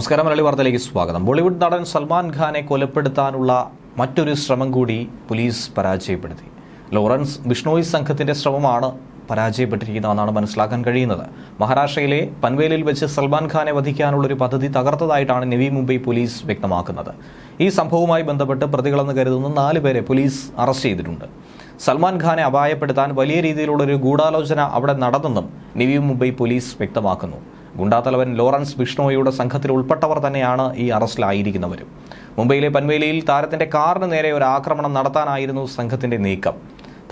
നമസ്കാരം മലയാളി വാർത്തയിലേക്ക് സ്വാഗതം. ബോളിവുഡ് നടൻ സൽമാൻ ഖാനെ കൊലപ്പെടുത്താനുള്ള മറ്റൊരു ശ്രമം കൂടി പോലീസ് പരാജയപ്പെടുത്തി. ലോറൻസ് ബിഷ്ണോയി സംഘത്തിന്റെ ശ്രമമാണ് പരാജയപ്പെട്ടിരിക്കുന്നതെന്നാണ് മനസ്സിലാക്കാൻ കഴിയുന്നത്. മഹാരാഷ്ട്രയിലെ പൻവേലിൽ വെച്ച് സൽമാൻ ഖാനെ വധിക്കാനുള്ള ഒരു പദ്ധതി തകർത്തതായിട്ടാണ് നെവി മുംബൈ പോലീസ് വ്യക്തമാക്കുന്നത്. ഈ സംഭവവുമായി ബന്ധപ്പെട്ട് പ്രതികളെന്ന് കരുതുന്ന നാല് പേരെ പോലീസ് അറസ്റ്റ് ചെയ്തിട്ടുണ്ട്. സൽമാൻ ഖാനെ അപായപ്പെടുത്താൻ വലിയ രീതിയിലുള്ള ഒരു ഗൂഢാലോചന അവിടെ നടന്നെന്നും നെവി മുംബൈ പോലീസ് വ്യക്തമാക്കുന്നു. ഗുണ്ടാത്തലവൻ ലോറൻസ് ബിഷ്ണോയുടെ സംഘത്തിൽ ഉൾപ്പെട്ടവർ തന്നെയാണ് ഈ അറസ്റ്റിലായിരിക്കുന്നവരും. മുംബൈയിലെ പൻവേലിയിൽ താരത്തിന്റെ കാറിന് നേരെ ഒരു ആക്രമണം നടത്താനായിരുന്നു സംഘത്തിന്റെ നീക്കം.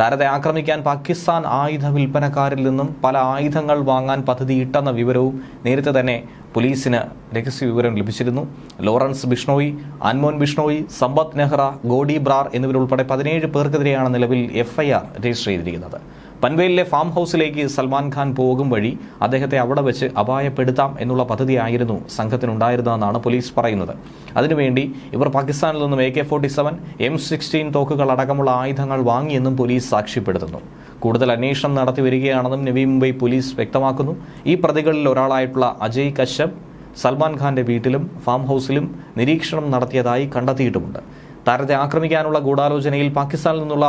താരത്തെ ആക്രമിക്കാൻ പാകിസ്ഥാൻ ആയുധ വിൽപ്പനക്കാരിൽ നിന്നും പല ആയുധങ്ങൾ വാങ്ങാൻ പദ്ധതിയിട്ടെന്ന വിവരവും നേരത്തെ തന്നെ പോലീസിന് രഹസ്യ വിവരം ലഭിച്ചിരുന്നു. ലോറൻസ് ബിഷ്ണോയി അൻമോൻ ബിഷ്ണോയി സമ്പത്ത് നെഹ്റ ഗോഡി ബ്രാർ എന്നിവരുൾപ്പെടെ പതിനേഴ് പേർക്കെതിരെയാണ് നിലവിൽ എഫ്ഐആർ രജിസ്റ്റർ ചെയ്തിരിക്കുന്നത്. പൻവേലിലെ ഫാം ഹൗസിലേക്ക് സൽമാൻ ഖാൻ പോകും വഴി അദ്ദേഹത്തെ അവിടെ വെച്ച് അപായപ്പെടുത്താം എന്നുള്ള പദ്ധതിയായിരുന്നു സംഘത്തിനുണ്ടായിരുന്നതെന്നാണ് പോലീസ് പറയുന്നത്. അതിനുവേണ്ടി ഇവർ പാകിസ്ഥാനിൽ നിന്നും A K forty seven M sixteen തോക്കുകൾ അടക്കമുള്ള ആയുധങ്ങൾ വാങ്ങിയെന്നും പോലീസ് സാക്ഷ്യപ്പെടുത്തുന്നു. കൂടുതൽ അന്വേഷണം നടത്തി വരികയാണെന്നും നവി മുംബൈ പോലീസ് വ്യക്തമാക്കുന്നു. ഈ പ്രതികളിൽ ഒരാളായിട്ടുള്ള അജയ് കശ്യപ് സൽമാൻ ഖാന്റെ വീട്ടിലും ഫാം ഹൗസിലും നിരീക്ഷണം നടത്തിയതായി കണ്ടെത്തിയിട്ടുമുണ്ട്. താരത്തെ ആക്രമിക്കാനുള്ള ഗൂഢാലോചനയിൽ പാകിസ്ഥാനിൽ നിന്നുള്ള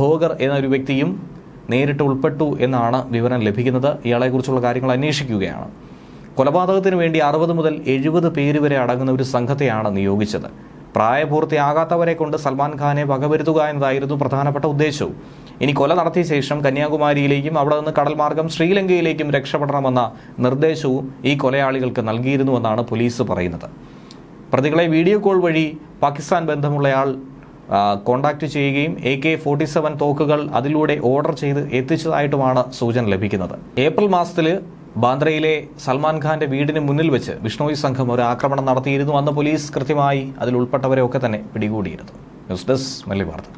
ഭോഗർ എന്നൊരു വ്യക്തിയും നേരിട്ട് ഉൾപ്പെട്ടു എന്നാണ് വിവരം ലഭിക്കുന്നത്. ഇയാളെക്കുറിച്ചുള്ള കാര്യങ്ങൾ അന്വേഷിക്കുകയാണ്. കൊലപാതകത്തിന് വേണ്ടി അറുപത് മുതൽ എഴുപത് പേര് വരെ അടങ്ങുന്ന ഒരു സംഘത്തെയാണ് നിയോഗിച്ചത്. പ്രായപൂർത്തിയാകാത്തവരെ കൊണ്ട് സൽമാൻ ഖാനെ വകവരുത്തുക എന്നതായിരുന്നു പ്രധാനപ്പെട്ട ഉദ്ദേശവും. ഇനി കൊല നടത്തിയ ശേഷം കന്യാകുമാരിയിലേക്കും അവിടെ നിന്ന് കടൽ മാർഗം ശ്രീലങ്കയിലേക്കും രക്ഷപ്പെടണമെന്ന നിർദ്ദേശവും ഈ കൊലയാളികൾക്ക് നൽകിയിരുന്നുവെന്നാണ് പോലീസ് പറയുന്നത്. പ്രതികളെ വീഡിയോ കോൾ വഴി പാകിസ്ഥാൻ ബന്ധമുള്ളയാൾ കോണ്ടാക്ട് ചെയ്യുകയും എ കെ ഫോർട്ടി സെവൻ തോക്കുകൾ അതിലൂടെ ഓർഡർ ചെയ്ത് എത്തിച്ചതായിട്ടുമാണ് സൂചന ലഭിക്കുന്നത്. ഏപ്രിൽ മാസത്തിൽ ബാന്ദ്രയിലെ സൽമാൻ ഖാന്റെ വീടിന് മുന്നിൽ വെച്ച് വിഷ്ണോയി സംഘം ഒരു ആക്രമണം നടത്തിയിരുന്നു അന്ന് പോലീസ് കൃത്യമായി അതിൽ ഉൾപ്പെട്ടവരെ ഒക്കെ തന്നെ പിടികൂടിയിരുന്നു. ന്യൂസ് ഡെസ്ക് മല്ലി വാർത്ത.